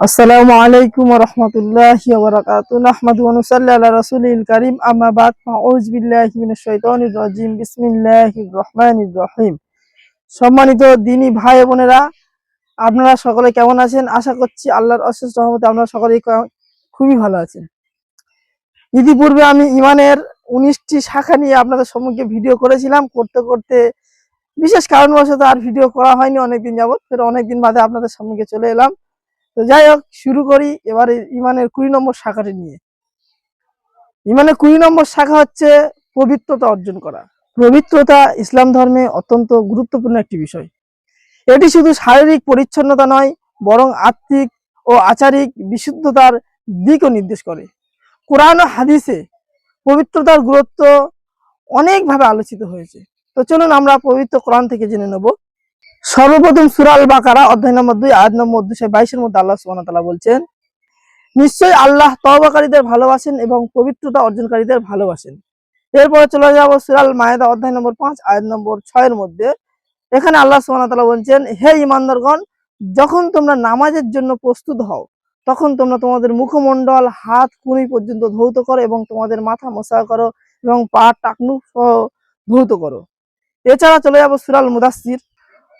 আসসালামু আলাইকুম রহমতুল্লাহি রাসূলিল কারীম। আম্মা বাদ ফাউজ বিল্লাহি মিনাশ শাইতানির রাজিম। বিসমিল্লাহির রহমানির রহিম। সম্মানিত দিনী ভাই বোনেরা, আপনারা সকলে কেমন আছেন? আশা করছি আল্লাহর অশেষ রহমতে আপনারা সকলেই খুবই ভালো আছেন। ইতিপূর্বে আমি ইমানের উনিশটি শাখা নিয়ে আপনাদের সম্মুখে ভিডিও করেছিলাম। করতে করতে বিশেষ কারণবশত আর ভিডিও করা হয়নি, অনেকদিন যাবত ফের অনেকদিন বাদে আপনাদের সম্মুখে চলে এলাম। তো যাই হোক, শুরু করি এবারে ইমানের কুড়ি নম্বর শাখাটি নিয়ে। ইমানের কুড়ি নম্বর শাখা হচ্ছে পবিত্রতা অর্জন করা। পবিত্রতা ইসলাম ধর্মে অত্যন্ত গুরুত্বপূর্ণ একটি বিষয়। এটি শুধু শারীরিক পরিচ্ছন্নতা নয়, বরং আত্মিক ও আচারিক বিশুদ্ধতার দিকও নির্দেশ করে। কোরআন ও হাদিসে পবিত্রতার গুরুত্ব অনেকভাবে আলোচিত হয়েছে। তো চলুন আমরা পবিত্র কোরআন থেকে জেনে নেব। সর্বপ্রথম সুরাল বাকারা অধ্যায় নম্বর দুই, আয়াত নম্বর দুশো বাইশের মধ্যে আল্লাহ ওয়া বলছেন, নিশ্চয়ই আল্লাহ তওবাকারীদের ভালোবাসেন এবং পবিত্রতা অর্জনকারীদের ভালোবাসেন। এরপরে চলে যাব সুরাল মায়েদা অধ্যায় নম্বর পাঁচ, আয়াত নম্বর ছয়ের মধ্যে। এখানে আল্লাহ তাআলা বলছেন, হে ইমানদারগণ যখন তোমরা নামাজের জন্য প্রস্তুত হও, তখন তোমরা তোমাদের মুখমণ্ডল, হাত, কুনি পর্যন্ত ধৌত করো এবং তোমাদের মাথা মশা করো এবং পা টাকনু সহ ধৌত করো। এছাড়া চলে যাব সুরাল মুদাসসির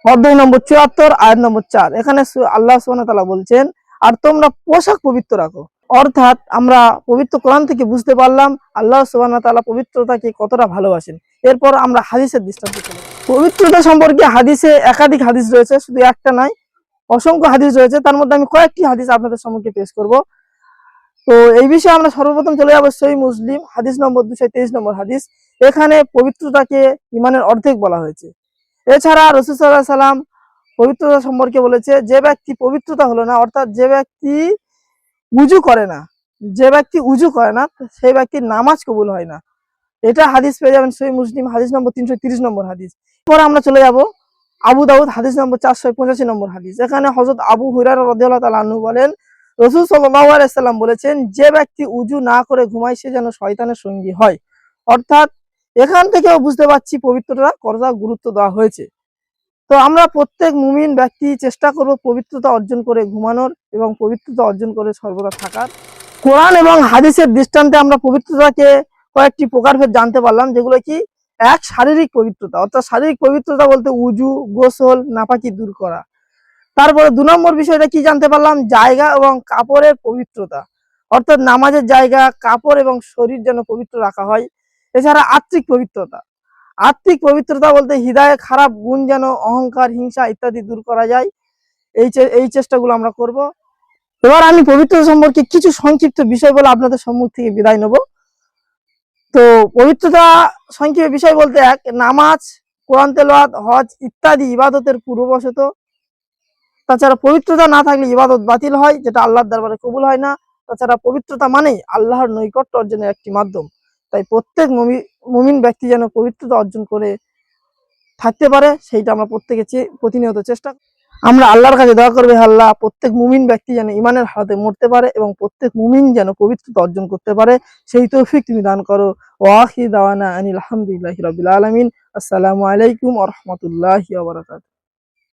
অধ্যায় নম্বর চুয়াত্তর আয়াত নম্বর চার। এখানে আল্লাহ সুবহানাহু বলছেন, আর তোমরা পোশাক পবিত্র রাখো। অর্থাৎ আমরা পবিত্র কোরআন থেকে বুঝতে পারলাম, আল্লাহ ওয়া পবিত্রতাকে কতটা ভালোবাসেন। এরপর আমরা হাদিসের দৃষ্টান্ত পবিত্রতা সম্পর্কে হাদিসে একাধিক হাদিস রয়েছে, শুধু একটা নয়, অসংখ্য হাদিস রয়েছে। তার মধ্যে আমি কয়েকটি হাদিস আপনাদের সম্মুখে পেশ করব। তো এই বিষয়ে আমরা সর্বপ্রথম চলে যাব সহি মুসলিম, হাদিস নম্বর দুশো তেইশ নম্বর হাদিস। এখানে পবিত্রতাকে ইমানের অর্ধেক বলা হয়েছে। এছাড়া রসুল সাল্লাহ সাল্লাম পবিত্রতা সম্পর্কে বলেছে, যে ব্যক্তি পবিত্রতা হলো না, অর্থাৎ যে ব্যক্তি উজু করে না, যে ব্যক্তি উজু করে না, সেই ব্যক্তির নামাজ কবুল হয় না। এটা হাদিস পেয়ে যাবেন সহি মুসলিম, হাদিস নম্বর তিনশো তিরিশ নম্বর হাদিস। পরে আমরা চলে যাব আবু দাউদ, হাদিস নম্বর চারশো পঁচাশি নম্বর হাদিস। এখানে হজরত আবু হুরার রদিয়াল্লাহ আনহু বলেন, রসুল সাল্লাম বলেছেন, যে ব্যক্তি উজু না করে ঘুমায়, সে যেন শয়তানের সঙ্গী হয়। অর্থাৎ এখান থেকেও বুঝতে পারছি পবিত্রতা কতটা গুরুত্ব দেওয়া হয়েছে। তো আমরা প্রত্যেক মুমিন ব্যক্তি চেষ্টা করব পবিত্রতা অর্জন করে ঘুমানোর এবং পবিত্রতা অর্জন করে সর্বদা থাকার। কোরআন এবং হাদিসের দৃষ্টান্তে আমরা পবিত্রতাকে কয়েকটি প্রকারভেদ জানতে পারলাম, যেগুলো কি? এক, শারীরিক পবিত্রতা, অর্থাৎ শারীরিক পবিত্রতা বলতে উজু, গোসল, নাপাকি দূর করা। তারপরে দু নম্বর বিষয়টা কি জানতে পারলাম? জায়গা এবং কাপড়ের পবিত্রতা, অর্থাৎ নামাজের জায়গা, কাপড় এবং শরীর যেন পবিত্র রাখা হয়। এছাড়া আত্মিক পবিত্রতা। আত্মিক পবিত্রতা বলতে হৃদয়ে খারাপ গুণ যেন, অহংকার, হিংসা ইত্যাদি দূর করা যায়, এই এই চেষ্টাগুলো আমরা করব। এবার আমি পবিত্রতা সম্পর্কে কিছু সংক্ষিপ্ত বিষয় বলে আপনাদের সম্মুখ থেকে বিদায় নেব। তো পবিত্রতা সংক্ষিপ্ত বিষয় বলতে এক, নামাজ, কোরআন তেলাওয়াত, হজ ইত্যাদি ইবাদতের পূর্ববশত। তাছাড়া পবিত্রতা না থাকলে ইবাদত বাতিল হয়, যেটা আল্লাহর দরবারে কবুল হয় না। তাছাড়া পবিত্রতা মানেই আল্লাহর নৈকট্য অর্জনের একটি মাধ্যম। তাই প্রত্যেক মুমি- মুমিন ব্যক্তি যেন পবিত্রতা অর্জন করে থাকতে পারে, সেইটা আমরা প্রত্যেকে প্রতিনিয়ত চেষ্টা আমরা আল্লাহর কাছে দোয়া করবে আল্লাহ, প্রত্যেক মুমিন ব্যক্তি যেন ইমানের হাতে মরতে পারে এবং প্রত্যেক মুমিন যেন পবিত্রতা অর্জন করতে পারে, সেই তৌফিক তুমি দান করো। ওয়াহি দাওয়ানা আনিল আলহামদুলিল্লাহি রাব্বিল আলামিন। আসসালামু আলাইকুম বারাকাতুহু।